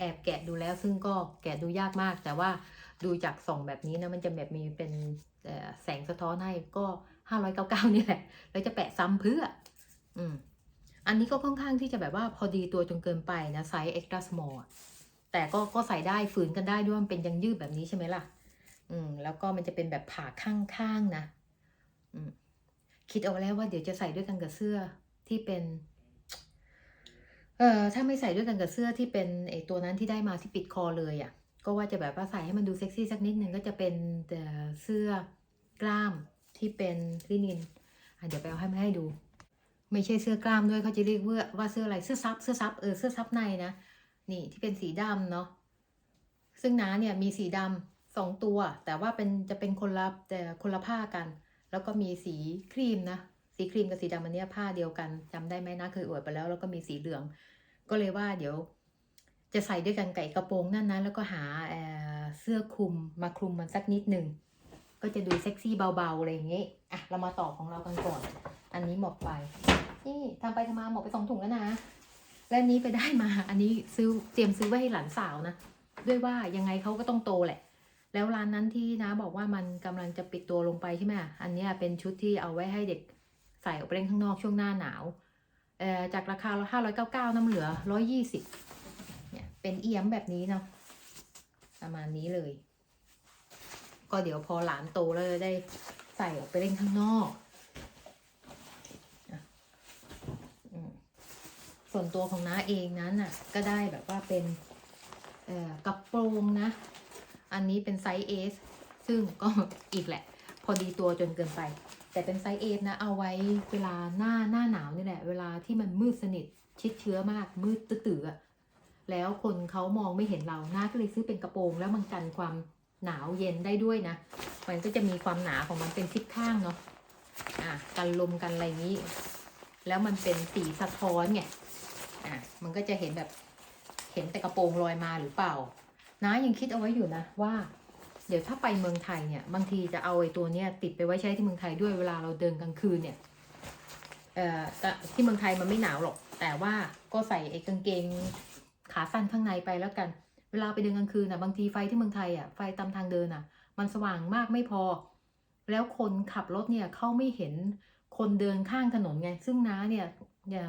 แอบแกะดูแล้วซึ่งก็แกะดูยากมาก แต่ว่าดูจากส่องแบบนี้นะมันจะแบบมีเป็นแสงสะท้อนให้ก็ 599 นี่แหละ แล้วจะแปะซ้ำเพื่อ อืม อันนี้ก็ค่อนข้างที่จะแบบว่าพอดีตัวจนเกินไปนะไซส์ extra small อะแต่ก็ก็ใส่ได้ฝืนกันได้ด้วยมันเป็นยังยืดแบบนี้ใช่ไหมล่ะ อืม แล้วก็มันจะเป็นแบบผ่าข้างๆนะ อืม คิดเอาแล้วว่าเดี๋ยวจะใส่ด้วยกันกับเสื้อที่เป็น เอ่อถ้าไม่ใส่ด้วยกันกับเสื้อที่เป็นไอตัวนั้นที่ได้มาที่ปิดคอเลยอะ่ะ ก็ว่าจะแบบว่าใส่ให้มันดูเซ็กซี่สักนิดนึงก็จะเป็นแต่เสื้อกล้ามที่เป็นลินินอะเดี๋ยวไปเอาให้มาให้ดู ไม่ใช่เสื้อกล้ามด้วยเขาจะเรียกว่าว่าเสื้ออะไรเสื้อซับเสื้อซับเออเสื้อซับในนะนี่ที่เป็นสีดำเนาะซึ่งน้าเนี่ยมีสีดำสองตัว แต่ว่าเป็นจะเป็นคนละแต่คนละผ้ากัน แล้วก็มีสีครีมนะ สีครีมกับสีดำอันเนี้ยผ้าเดียวกันจำได้ไหมนะเคยอวดไปแล้วแล้วก็มีสีเหลือง ก็เลยว่าเดี๋ยว จะใส่ด้วยกันไก่กระโปรงนั่นนะแล้วก็หาเเสื้อคลุมมาคลุมมันสักนิดหนึ่งก็จะดูเซ็กซี่เบาๆอะไรอย่างเงี้ยอะเรามาต่อของเรากันก่อน อันนี้หมดไป นี่ทำไปทำมาหมดไปสองถุงแล้วนะและนี้ไปได้มา อันนี้ซื้อเตรียมซื้อไว้ให้หลานสาวนะ ด้วยว่ายังไงเขาก็ต้องโตแหละ แล้วร้านนั้นที่นะบอกว่ามันกำลังจะปิดตัวลงไปใช่ไหมอันนี้เป็นชุดที่เอาไว้ให้เด็ก ใส่ออกไปเล่นข้างนอกช่วงหน้าหนาวจากราคาห้าร้อยเก้าเก้าน้ำเหลือร้อยยี่สิบเนี่ยเป็นเอียมแบบนี้เนาะประมาณนี้เลย ก็เดี๋ยวพอหลานโตแล้วได้ใส่ออกไปเล่นข้างนอก ส่วนตัวของน้าเองนั้นน่ะก็ได้แบบว่าเป็นกระโปรงนะ อันนี้เป็นไซส์ S ซึ่งก็อีกแหละ พอดีตัวจนเกินไป แต่เป็นไซส์ S นะ เอาไว้เวลาหน้าหน้าหนาวนี่แหละ เวลาที่มันมืดสนิท ชิดเชื้อมากมืดตื้อๆแล้วคนเขามองไม่เห็นเราหน้าก็เลยซื้อเป็นกระโปรงแล้วมันกันความหนาวเย็นได้ด้วยนะ มันก็จะมีความหนาของมันเป็นทิศข้างเนาะอะกันลมกันอะไรนี้ แล้วมันเป็นสีสะท้อนไงอะมันก็จะเห็นแบบเห็นแต่กระโปรงลอยมาหรือเปล่าน้ายังคิดเอาไว้อยู่นะว่า เดี๋ยวถ้าไปเมืองไทยเนี่ยบางทีจะเอาไอ้ตัวเนี้ยติดไปไว้ใช้ที่เมืองไทยด้วยเวลาเราเดินกลางคืนเนี่ยเอ่อที่เมืองไทยมันไม่หนาวหรอก แต่ว่าก็ใส่ไอ้กางเกงขาสั้นข้างในไปแล้วกัน เวลาไปเดินกลางคืนน่ะบางทีไฟที่เมืองไทยอะไฟตามทางเดินอะ มันสว่างมากไม่พอ แล้วคนขับรถเนี่ยเขาไม่เห็นคนเดินข้างถนนไง ซึ่งน้าเนี่ยอย่า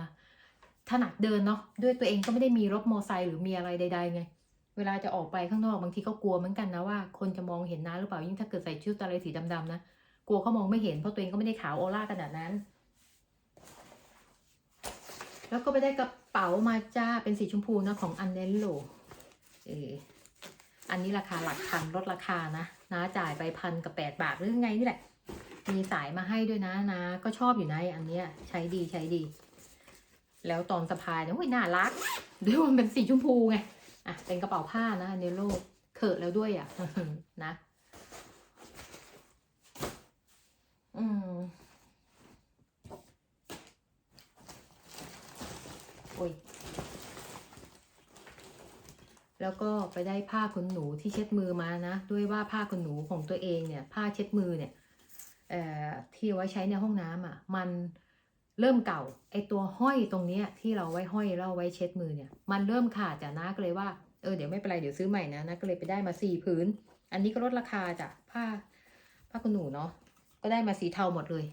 ถนัดเดินเนาะด้วยตัวเองก็ไม่ได้มีรถมอไซค์หรือมีอะไรใด ๆ ไง เวลาจะออกไปข้างนอกบางทีก็กลัวเหมือนกันนะว่าคนจะมองเห็นน้าหรือเปล่ายิ่งถ้าเกิดใส่ชุดอะไรสีดำๆนะกลัวเขามองไม่เห็นเพราะตัวเองก็ไม่ได้ขาวออร่าขนาดนั้น แล้วก็ไปได้กระเป๋ามาจ้าเป็นสีชมพูนะของอันเดนโลเอออันนี้ราคาหลักพันลดราคานะน้าจ่ายไปพันกับแปดบาทหรือไงนี่แหละ มีสายมาให้ด้วยนะนะก็ชอบอยู่นะอันเนี้ยใช้ดีใช้ดี แล้วตอนสะพายเนี่ยโอ้ยน่ารักด้วยว่ามันเป็นสีชมพูไง อะเป็นกระเป๋าผ้านะเนโลเขิดแล้วด้วยอะนะ อืมโอ้ยแล้วก็ไปได้ผ้าขนหนูที่เช็ดมือมานะ ด้วยว่าผ้าขนหนูของตัวเองเนี่ย ผ้าเช็ดมือเนี่ยเอ่อที่ไว้ใช้ในห้องน้ำอะ มัน เริ่มเก่า ไอตัวห้อยตรงนี้ที่เราไว้ห้อยเอาไว้เช็ดมือเนี่ย มันเริ่มขาดจ้ะนะก็เลยว่าเออเดี๋ยวไม่เป็นไรเดี๋ยวซื้อใหม่นะนะก็เลยไปได้มาสี่พื้นอันนี้ก็ลดราคาจ้ะผ้าผ้าขนหนูเนาะก็ได้มาสีเทาหมดเลย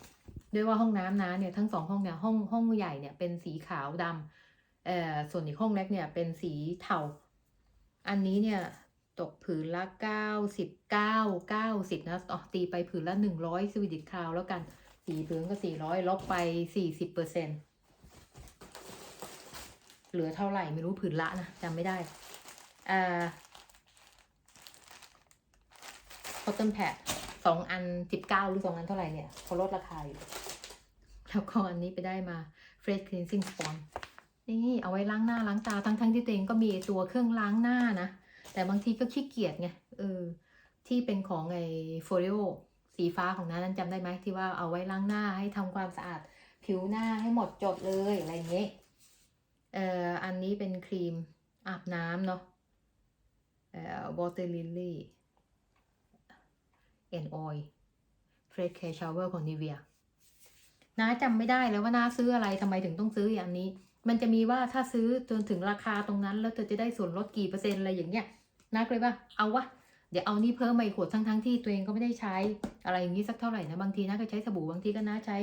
ด้วยว่าห้องน้ำนะเนี่ยทั้งสองห้องเนี่ยห้องห้องใหญ่เนี่ยเป็นสีขาวดำเอ่อส่วนอีกห้องเล็กเนี่ยเป็นสีเทา อันนี้เนี่ยตกผืนละเก้าสิบเก้าเก้าสิบนะอ๋อตีไปผืนละหนึ่งร้อยสวีดิชคราวแล้วกัน สี่ผืนก็สี่ร้อยลบไปสี่สิบเปอร์เซ็นเหลือเท่าไหร่ไม่รู้ผืนละนะจำไม่ได้อ่าคอตตอนแพดสองอันสิบเก้าหรือสองอันเท่าไหร่เนี่ยเขาลดราคาอยู่แล้วก็อันนี้ไปได้มา Fresh Cleansing Sponge นี่เอาไว้ล้างหน้าล้างตาทั้งทั้งที่ตัวเองก็มีตัวเครื่องล้างหน้านะ แต่บางทีก็ขี้เกียจไงเออที่เป็นของไอ้ f o r e o สีฟ้าของน้านั้นจำได้ไหมที่ว่าเอาไว้ล้างหน้าให้ทำความสะอาด ผิวหน้าให้หมดจดเลยอะไรเงี้ยเอ่ออันนี้เป็นครีมอาบน้ำเนาะเอ่อ Water Lily and Oil Fresh Care Shower ของ Nivea น้าจำไม่ได้แล้วว่าน้าซื้ออะไรทำไมถึงต้องซื้ออย่างนี้ มันจะมีว่าถ้าซื้อจนถึงราคาตรงนั้น แล้วเธอจะได้ส่วนลดกี่เปอร์เซ็นต์อะไรอย่างเงี้ยนักเลยว่าเอาวะ เดี๋ยวเอานี่เพิ่มมาอีกขวดทั้งทั้งที่ตัวเองก็ไม่ได้ใช้อะไรอย่างนี้สักเท่าไหร่นะบางทีนะก็ใช้สบู่บางทีก็นะใช้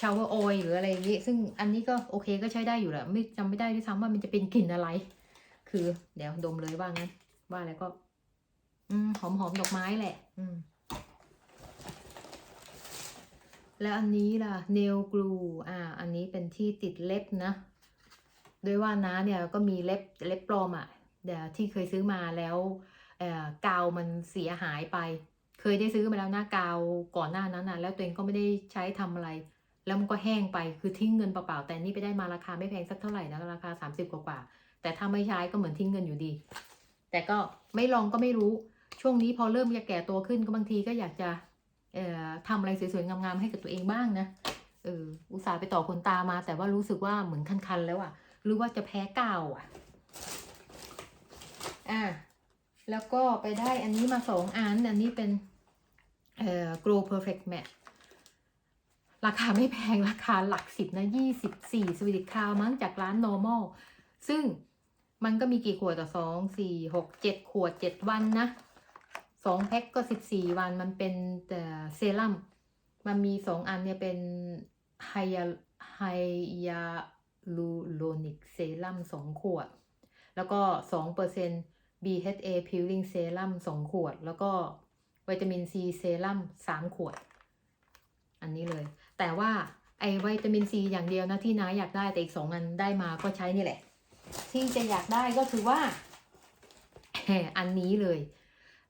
ชาวเวอร์ออยหรืออะไรอย่างงี้ซึ่งอันนี้ก็โอเคก็ใช้ได้อยู่แหละไม่จำไม่ได้ด้วยซ้ำว่ามันจะเป็นกลิ่นอะไร คือเดี๋ยวดมเลยว่างั้นว่าแล้วก็ อืมหอมหอมดอกไม้แหละ อืม แล้วอันนี้ล่ะ nail glue อ่า อันนี้เป็นที่ติดเล็บนะด้วยว่าน้าเนี่ยก็มีเล็บเล็บปลอมอะ่ะ ที่เคยซื้อมาแล้วเกาวมันเสียหายไป เคยได้ซื้อมาแล้วหน้ากาวก่อนหน้านั้นนะแล้วตัวเองก็ไม่ได้ใช้ทำอะไร แล้วมันก็แห้งไปคือทิ้งเงินเปล่าๆแต่นี่ไปได้มาราคาไม่แพงสักเท่าไหร่นะราคา 30 กว่าๆแต่ถ้าไม่ใช้ก็เหมือนทิ้งเงินอยู่ดี แต่ก็ไม่ลองก็ไม่รู้ช่วงนี้พอเริ่มจะแก่ตัวขึ้นก็บางทีก็อยากจะเอ่อทำอะไรสวยๆงามๆให้กับตัวเองบ้างนะเอออุตส่าห์ไปต่อขนตามา แต่ว่ารู้สึกว่าเหมือนคันๆแล้วอะหรือว่าจะแพ้กาวอะ อะแล้วก็ไปได้อันนี้มาสองอัน อันนี้เป็นเอ่อ Grow Perfect Matte ราคาไม่แพงราคาหลักสิบนะยี่สิบสี่สวีดิคาวมั้งจากร้าน normal ซึ่งมันก็มีกี่ขวดต่อสองสี่หกเจ็ดขวดเจ็ดวันนะสองแพ็คก็สิบสี่วันมันเป็นแต่เซรั่มมันมีสองอันเนี่ยเป็นไฮยาไฮยาลูโรนิกเซรั่มสองขวด แล้วก็สองเปอร์เซ็นต์ BHA Peeling Serum สองขวด แล้วก็วิตามินซีเซรั่มสามขวด อันนี้เลย แต่ว่าไอวิตามินซีอย่างเดียวนะที่น้าอยากได้แต่อีกสองอันได้มาก็ใช้นี่แหละ ที่จะอยากได้ก็คือว่า อันนี้เลย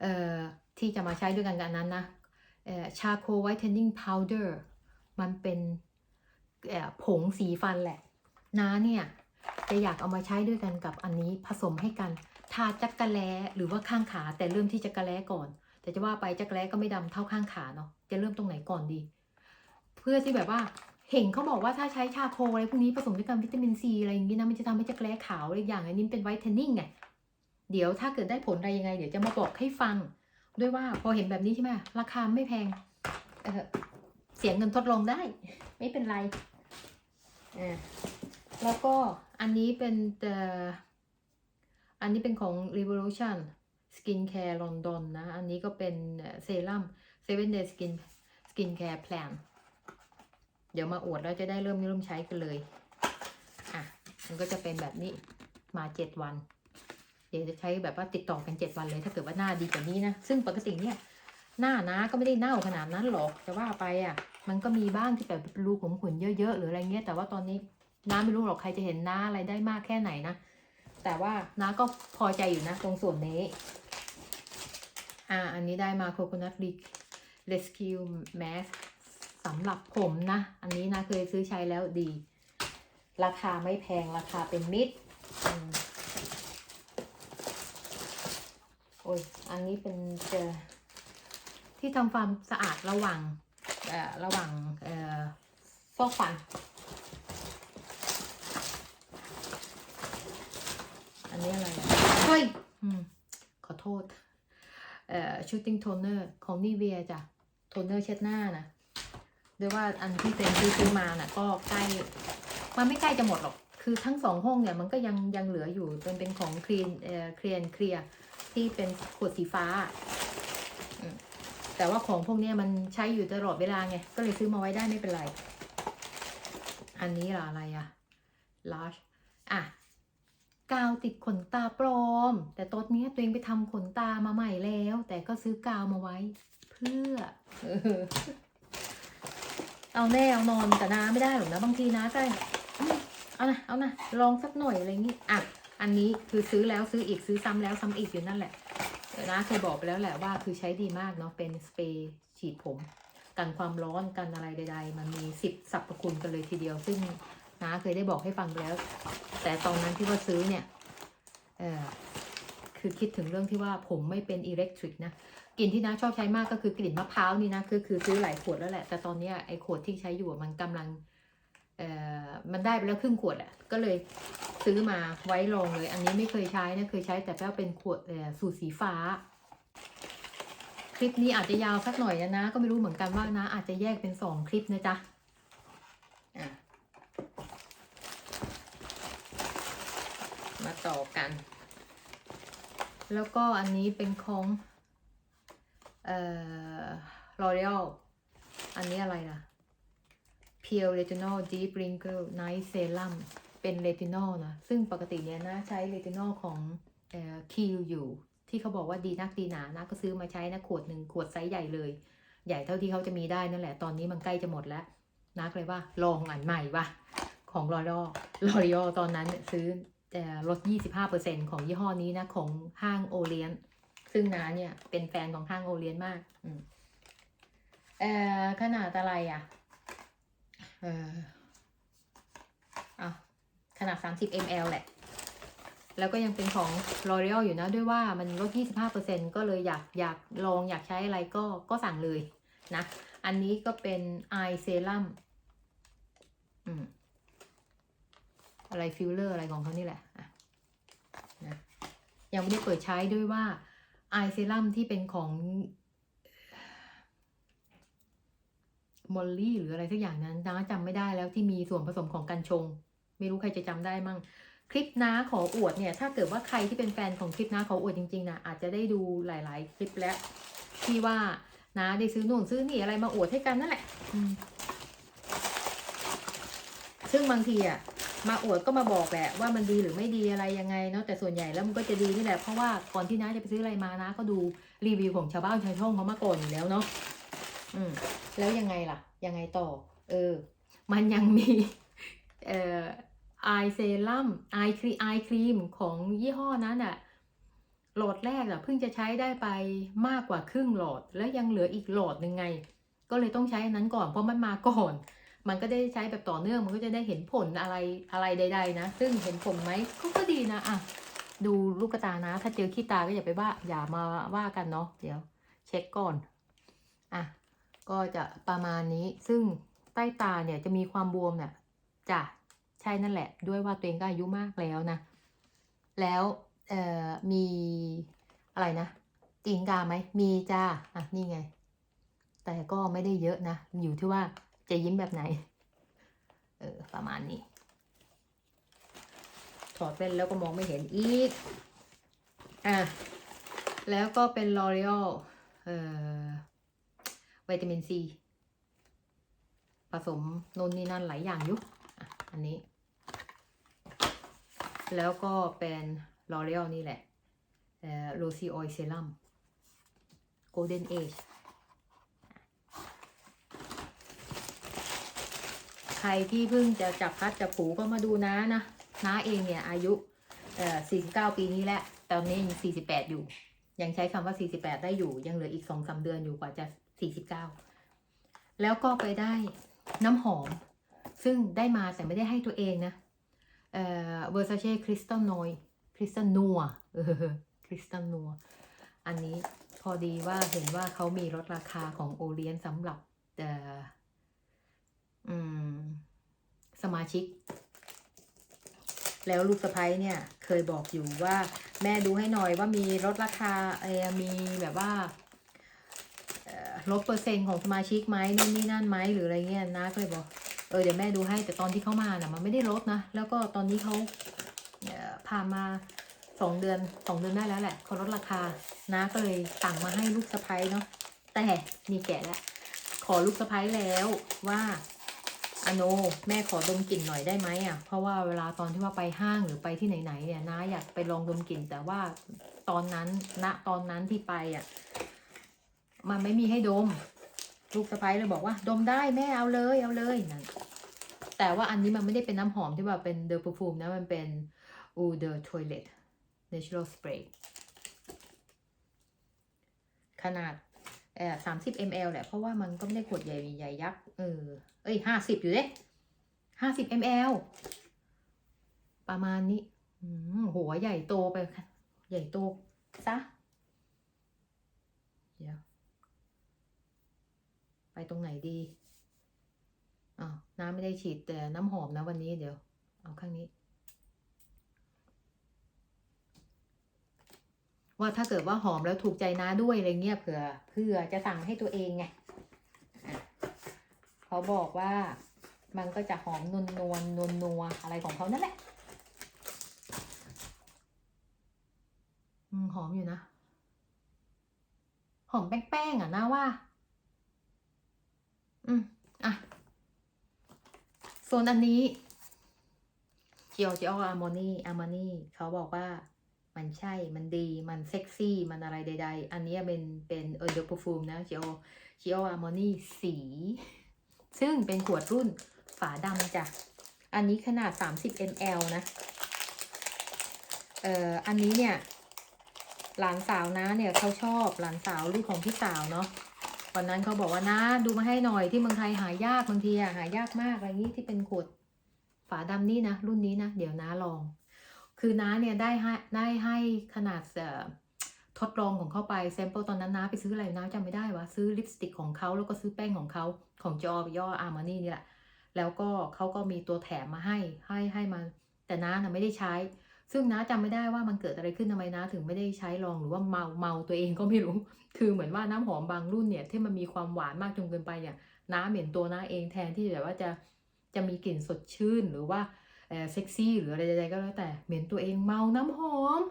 เอ่อที่จะมาใช้ด้วยกันกับนนั้นนะเอ่อชาโคไวท์เทนนิ่งพาวเดอร์มันเป็นผงสีฟันแหละ น้าเนี่ย จะอยากเอามาใช้ด้วยกันกับอันนี้ผสมให้กัน ทาจักกะแล้หรือว่าข้างขาแต่เริ่มที่จักกะแล้ก่อน แต่จะว่าไปจักกะแล้ก็ไม่ดำเท่าข้างขาเนาะจะเริ่มตรงไหนก่อนดี เพื่อที่แบบว่าเห็นเขาบอกว่าถ้าใช้ชาโคอะไรพวกนี้ผสมด้วยกันวิตามินซีอะไรอย่างนี้นะมันจะทำให้จักรแล้ขาวอะไรอย่างอันนี้เป็นไวท์เทนนิ่งไงเดี๋ยวถ้าเกิดได้ผลอะไรยังไง เดี๋ยวจะมาบอกให้ฟัง ด้วยว่าพอเห็นแบบนี้ใช่ไหมราคาไม่แพงเออเสียเงินทดลองได้ ไม่เป็นไรอ่าแล้วก็อันนี้เป็นเอ่อ อันนี้เป็นของ Revolution Skincare London นะ อันนี้ก็เป็นเซรั่ม Seven Day Skin Skincare Plan เดี๋ยวมาอวดแล้วจะได้เริ่มเริ่มใช้กันเลย อะ มันก็จะเป็นแบบนี้มาเจ็ดวัน เดี๋ยวจะใช้แบบว่าติดต่อกันเจ็ดวันเลย ถ้าเกิดว่าหน้าดีกว่านี้นะ ซึ่งปกติเนี่ย หน้านะก็ไม่ได้เน่าขนาดนั้นหรอกจะว่าไปอะ มันก็มีบ้างที่แบบรูขุมขนเยอะๆหรืออะไรเงี้ย แต่ว่าตอนนี้น้าไม่รู้หรอกใครจะเห็นหน้าอะไรได้มากแค่ไหนนะ แต่ว่าน้าก็พอใจอยู่นะตรงส่วนนี้ อ่า อันนี้ได้มา Coconut Rescue Mask สำหรับผมนะ อันนี้นะเคยซื้อใช้แล้วดี ราคาไม่แพงราคาเป็นมิตรโอ้ย อันนี้เป็นเจอที่ทำความสะอาดระหว่างระหว่างส่อฟอกฟัน อันนี้อะไรอะเฮ้ยอืมขอโทษ เอ่อ shooting toner ของนิเวียจ้ะ โทนเนอร์เช็ดหน้านะด้วยว่าอันที่เต็นซื้อซื้อมาน่ะ ก็ใกล้มันไม่ใกล้จะหมดหรอก คือทั้งสองห้องเนี่ยมันก็ยังยังเหลืออยู่เป็นเป็นของคลีนเอ่อเคลียนเคลียที่เป็นขวดสีฟ้าอืมแต่ว่าของพวกเนี้ยมันใช้อยู่ตลอดเวลาไง ก็เลยซื้อมาไว้ได้ไม่เป็นไร อันนี้ล่ะอะไรอะ large อะ กาวติดขนตาปลอม แต่ตอนนี้ตัวเองไปทำขนตามาใหม่แล้ว แต่ก็ซื้อกาวมาไว้ เพื่อ เอาแน่เอานอนแต่น้าไม่ได้หรอกนะบางทีนะก็เอานะเอานะลองสักหน่อยอะไรอย่างงี้อะอันนี้คือซื้อแล้วซื้ออีกซื้อซ้ำแล้วซ้ำอีกอยู่นั่นแหละนะเคยบอกไปแล้วแหละว่าคือใช้ดีมากเนาะเป็นสเปรย์ฉีดผม กันความร้อนกันอะไรใด ๆ มันมีสิบสรรพคุณกันเลยทีเดียวซึ่ง น้าเคยได้บอกให้ฟังแล้ว แต่ตอนนั้นที่ว่าซื้อเนี่ยเออคือคิดถึงเรื่องที่ว่าผมไม่เป็นอิเล็กทริกนะกลิ่นที่น้าชอบใช้มากก็คือกลิ่นมะพร้าวนี่นะคือคือซื้อหลายขวดแล้วแหละ แต่ตอนนี้ไอ้ขวดที่ใช้อยู่มันกำลังเอ่อมันได้ไปแล้วครึ่งขวดแหละก็เลยซื้อมาไว้ลองเลย อันนี้ไม่เคยใช้นะเคยใช้แต่ว่าเป็นขวดเอ่อสูตรสีฟ้า คลิปนี้อาจจะยาวสักหน่อยนะนะ ก็ไม่รู้เหมือนกันว่านะอาจจะแยกเป็นสองคลิปนะจ๊ะ มา ต่อกัน แล้วก็อันนี้เป็นของเอ่อ L'Oreal อันนี้อะไรล่ะ Pure Retinol Deep Wrinkle Night Serum เป็นเรตินอลนะ ซึ่งปกติเนี่ยนะใช้เรตินอลของเอ่อคิวอยู่ ที่เขาบอกว่าดีนักดีหนานะก็ซื้อมาใช้นะ ขวดหนึ่งขวดไซส์ใหญ่เลย ใหญ่เท่าที่เขาจะมีได้นั่นแหละ ตอนนี้มันใกล้จะหมดแล้ว นักเลยว่าลองอันใหม่ว่ะของลอร a l ลอร a l ตอนนั้นซื้อ แต่ลด 25%ของยี่ห้อนี้นะ ของห้างโอเลียน ซึ่งน้าเนี่ย เป็นแฟนของห้างโอเลียนมากอืมเออขนาดอะไรอะ เอ่ออะขนาด 30 ml แหละ แล้วก็ยังเป็นของ L'Oreal อยู่นะ ด้วยว่ามันลด 25%ก็เลยอยากอยากลองอยากใช้อะไรก็ก็สั่งเลยนะ อันนี้ก็เป็น Eye Serum อืม อะไรฟิลเลอร์อะไรของเขานี่แหละอะนะยังไม่ได้เปิดใช้ด้วยว่า Eye Serum ที่เป็นของมอลลี่หรืออะไรสักอย่างนั้นนะจำไม่ได้แล้วที่มีส่วนผสมของกัญชง ไม่รู้ใครจะจำได้มั่งคลิปน้าขออวดเนี่ย ถ้าเกิดว่าใครที่เป็นแฟนของคลิปน้าขออวดจริงๆนะอาจจะได้ดูหลาย ๆ คลิปแล้ว ที่ว่าน้าได้ซื้อนู่นซื้อนี่อะไรมาอวดให้กันนั่นแหละซึ่งบางทีอะ มาอวดก็มาบอกแหละว่ามันดีหรือไม่ดีอะไรยังไงเนาะแต่ส่วนใหญ่แล้วมันก็จะดีนี่แหละเพราะว่าก่อนที่น้าจะไปซื้ออะไรมานะ ก็ดูรีวิวของชาวบ้านชาวช่องเขามาก่อนอยู่แล้วเนาะอืมแล้วยังไงล่ะ ยังไงต่อ เออ มันยังมีเอ่อไอเซรั่มไอครีไอครีมของยี่ห้อนั้นอะหลอดแรกอะเพิ่งจะใช้ได้ไปมากกว่าครึ่งหลอด แล้วยังเหลืออีกหลอดหนึ่งไง ก็เลยต้องใช้อันนั้นก่อนเพราะมันมาก่อน มันก็ได้ใช้แบบต่อเนื่องมันก็จะได้เห็นผลอะไรอะไรใด ๆ นะ ซึ่งเห็นผลไหมก็ก็ดีนะอะดูลูกตานะ ถ้าเจอขี้ตาก็อย่าไปว่า อย่ามาว่ากันเนาะเดี๋ยว เช็คก่อนอะก็จะประมาณนี้ซึ่งใต้ตาเนี่ยจะมีความบวมเนี่ยจ้ะใช่นั่นแหละ ด้วยว่าตัวเองก็อายุมากแล้วนะ แล้วเอ่อมีอะไรนะตีนกาไหมมีจ้าอะนี่ไง แต่ก็ไม่ได้เยอะนะ อยู่ที่ว่า จะยิ้มแบบไหน เออ ประมาณนี้ ถอดแว่นแล้วก็มองไม่เห็นอีก อะ แล้วก็เป็น L'Oreal เอ่อวิตามินซีผสมนนนี่นั่นหลายอย่างอยุอ่อันนี้ แล้วก็เป็น L'Oreal นี่แหละ เอ่อ Rosy Oil Serum Golden Age ใครที่เพิ่งจะจับพัดจับผูก็มาดูนะนะน้าเองเนี่ยอายุเอ่อ49 ปีนี้แหละตอนนี้ยัง 48 อยู่ ยังใช้คำว่า 48 ได้อยู่ ยังเหลืออีก2-3เดือนอยู่กว่าจะ 49 แล้วก็ไปได้น้ำหอม ซึ่งได้มาแต่ไม่ได้ให้ตัวเองนะเอ่อ Versace Crystal Noy Crystal Noir เออ Crystal Noir อันนี้พอดีว่าเห็นว่าเขามีลดราคาของโอเลียนสำหรับเอ่อ สมาชิก แล้วลูกสะพ้ยเนี่ย เคยบอกอยู่ว่า แม่ดูให้หน่อยว่ามีลดราคาเออมีแบบว่าลดเปอร์เซ็นต์ของสมาชิกไหมนู่นนี่นั่นไหมหรืออะไรเงี้ยนะก็เลยบอกเออเดี๋ยวแม่ดูให้แต่ตอนที่เขามาน่ะมันไม่ได้ลดนะ แล้วก็ตอนนี้เขาเอ่อผ่ามาสองเดือนสองเดือนได้แล้วแหละเขาลดราคานะก็เลยสั่งมาให้ลูกสะพ้ยเนาะแต่มีแกะแล้วขอลูกสะพ้ยแล้วว่า อโนแม่ขอดมกลิ่นหน่อยได้ไหมอะเพราะว่าเวลาตอนที่ว่าไปห้างหรือไปที่ไหนๆเนี่ยนะอยากไปลองดมกลิ่น แต่ว่าตอนนั้นณตอนนั้นที่ไปอะมันไม่มีให้ดม ลูกสะพ้ยเลยบอกว่า ดมได้แม่เอาเลยเอาเลยนั่นแต่ว่าอันนี้มันไม่ได้เป็นน้ำหอมที่แบบเป็นเดอร์ e ูมนะมันเป็น u d e Toilet Natural Spray ขนาด เออสามสิบ ml แหละ เพราะว่ามันก็ไม่ได้ขวดใหญ่ใหญ่ยักษ์ เออ เอ้ยห้าสิบอยู่เด้ห้าสิบ ml ประมาณนี้หัวใหญ่โตไปค่ะ ใหญ่โตซะ เดี๋ยว ไปตรงไหนดีอ้าวน้ำไม่ได้ฉีดแต่น้ำหอมนะวันนี้เดี๋ยว เอาข้างนี้ ว่าถ้าเกิดว่าหอมแล้วถูกใจน้าด้วยอะไรเงี้ยเผื่อเพื่อจะสั่งให้ตัวเองไงเขาบอกว่ามันก็จะหอมนวลนวลนวลนัวอะไรของเขานั่นแหละหอมอยู่นะ หอมแป้งๆอะนะว่า อืมอะส่วนอันนี้เจียวเจียวอาร์โมนี่อาร์โมนี่เขาบอกว่า มันใช่ มันดี มันเซ็กซี่ มันอะไรใด ๆ อันนี้เป็นเป็นเออเดอร์พฟูมนะเจียวเจียวอาร์โมนีสี ซึ่งเป็นขวดรุ่นฝาดำจ้ะ อันนี้ขนาด 30 ml นะ เอ่อ อันนี้เนี่ย หลานสาวนะเนี่ยเขาชอบหลานสาวลูกของพี่สาวเนาะ วันนั้นเขาบอกว่านะ ดูมาให้หน่อยที่เมืองไทยหายากบางทีอะหายากมากอะไรอย่างนี้ที่เป็นขวดฝาดำนี่นะรุ่นนี้นะ เดี๋ยวน้าลอง คือน้าเนี่ยได้ให้ได้ให้ขนาดเอ่อทดลองของเขาไปแซมเปิลตอนนั้นน้าไปซื้ออะไรน้าจำไม่ได้วะซื้อลิปสติกของเขาแล้วก็ซื้อแป้งของเขาของจอย่ออาร์มานี่นี่แหละแล้วก็เขาก็มีตัวแถมมาให้ให้ให้มา แต่น้าน่ะไม่ได้ใช้ ซึ่งน้าจำไม่ได้ว่ามันเกิดอะไรขึ้นทำไมน้าถึงไม่ได้ใช้ลองหรือว่าเมาเมาตัวเองก็ไม่รู้ คือเหมือนว่าน้ำหอมบางรุ่นเนี่ยที่มันมีความหวานมากจนเกินไปเนี่ยน้าเหม็นตัวน้าเองแทนที่แบบว่าจะจะมีกลิ่นสดชื่นหรือว่า เซ็กซี่หรืออะไรใดๆก็แล้วแต่เหม็นตัวเองเมาน้ำหอม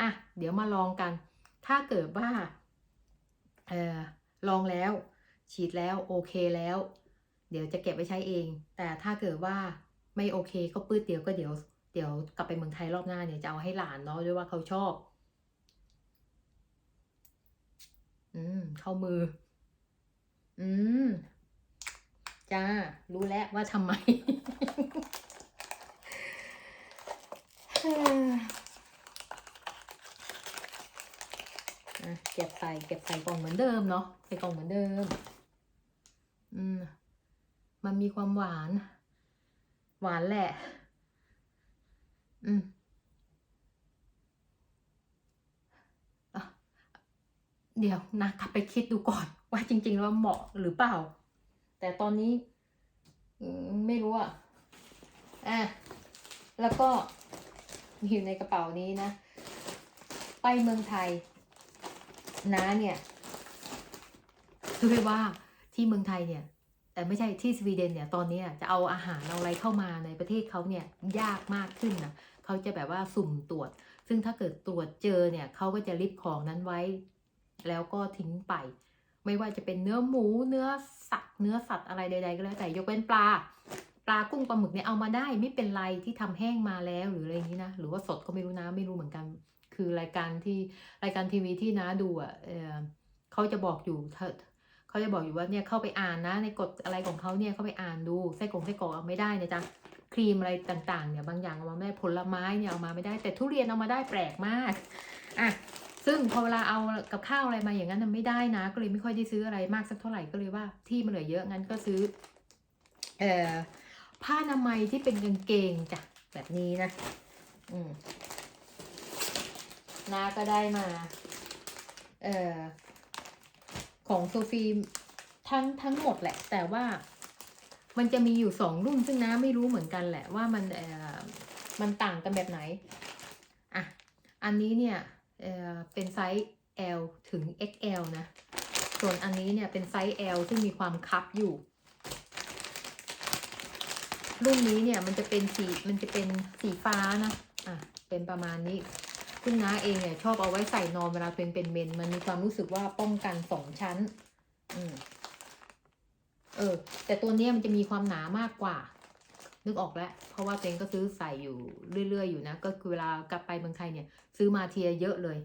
อะเดี๋ยวมาลองกัน ถ้าเกิดว่าเออลองแล้ว ฉีดแล้วโอเคแล้ว เดี๋ยวจะเก็บไว้ใช้เอง แต่ถ้าเกิดว่าไม่โอเคก็ปื้ดเดียวก็เดี๋ยวเดี๋ยวกลับไปเมืองไทยรอบหน้าเนี่ยจะเอาให้หลานเนาะด้วยว่าเขาชอบ อืม เข้ามือ อืม จ้า รู้แล้วว่าทำไม เอ่ออะเก็บใส่เก็บใส่กล่อง เดิมเนาะใส่กล่องเหมือนเดิม อืม มันมีความหวาน หวานแหละ อืมเดี๋ยวนะกลับไปคิดดูก่อน ว่าจริง ๆ แล้วเหมาะหรือเปล่า แต่ตอนนี้ไม่รู้อะอะ แล้วก็อยู่ในกระเป๋านี้นะ ไปเมืองไทยน้าเนี่ย คือว่าที่เมืองไทยเนี่ยแต่ไม่ใช่ที่สวีเดนเนี่ยตอนนี้จะเอาอาหารเอาอะไรเข้ามาในประเทศเขาเนี่ยยากมากขึ้นนะเขาจะแบบว่าสุ่มตรวจ ซึ่งถ้าเกิดตรวจเจอเนี่ยเขาก็จะริบของนั้นไว้ แล้วก็ทิ้งไป ไม่ว่าจะเป็นเนื้อหมูเนื้อสัตว์เนื้อสัตว์อะไรใดๆก็แล้วแต่ยกเว้นปลาปลากุ้งปลาหมึกเนี่ยเอามาได้ไม่เป็นไรที่ทำแห้งมาแล้วหรืออะไรอย่างนี้นะหรือว่าสดก็ไม่รู้นะไม่รู้เหมือนกัน คือรายการที่รายการทีวีที่น้าดูอะเเขาจะบอกอยู่เธอ เขาจะบอกอยู่ว่าเนี่ยเข้าไปอ่านนะ ในกฎอะไรของเขาเนี่ยเข้าไปอ่านดูไส้กรองไส้กรอกเอาไม่ได้นะจ๊ะครีมอะไรต่างๆเนี่ยบางอย่างเอามาไม่ได้ผลไม้เนี่ยเอามาไม่ได้ แต่ทุเรียนเอามาได้แปลกมากอะซึ่งพอเวลาเอากับข้าวอะไรมาอย่างนั้นนไม่ได้นะ ก็เลยไม่ค่อยได้ซื้ออะไรมากสักเท่าไหร่ก็เลยว่าที่มันเหลือเยอะงั้นก็ซื้อเอ่อผ้าอนามัยที่เป็นกางเกงจ้ะแบบนี้นะ อืมนาก็ได้มา เอ่อ ของโซฟีทั้งทั้งหมดแหละ แต่ว่ามันจะมีอยู่สองรุ่นซึ่งน้าไม่รู้เหมือนกันแหละว่ามันเอ่อมันต่างกันแบบไหนอะอันนี้เนี่ยเอ่อเป็นไซส์ L ถึง XL นะ ส่วนอันนี้เนี่ยเป็นไซส์ L ซึ่งมีความคับอยู่ รุ่นนี้เนี่ยมันจะเป็นสีมันจะเป็นสีฟ้านะอะเป็นประมาณนี้ ซึ่งน้าเองเนี่ยชอบเอาไว้ใส่นอนเวลาเป็นเป็นเมน มันมีความรู้สึกว่าป้องกันสองชั้น อืม เออ แต่ตัวเนี้ยมันจะมีความหนามากกว่า นึกออกแล้ว เพราะว่าเจงก็ซื้อใส่อยู่เรื่อยๆอยู่นะ ก็คือเวลากลับไปเมืองไทยเนี่ย ซื้อมาเทียเยอะเลย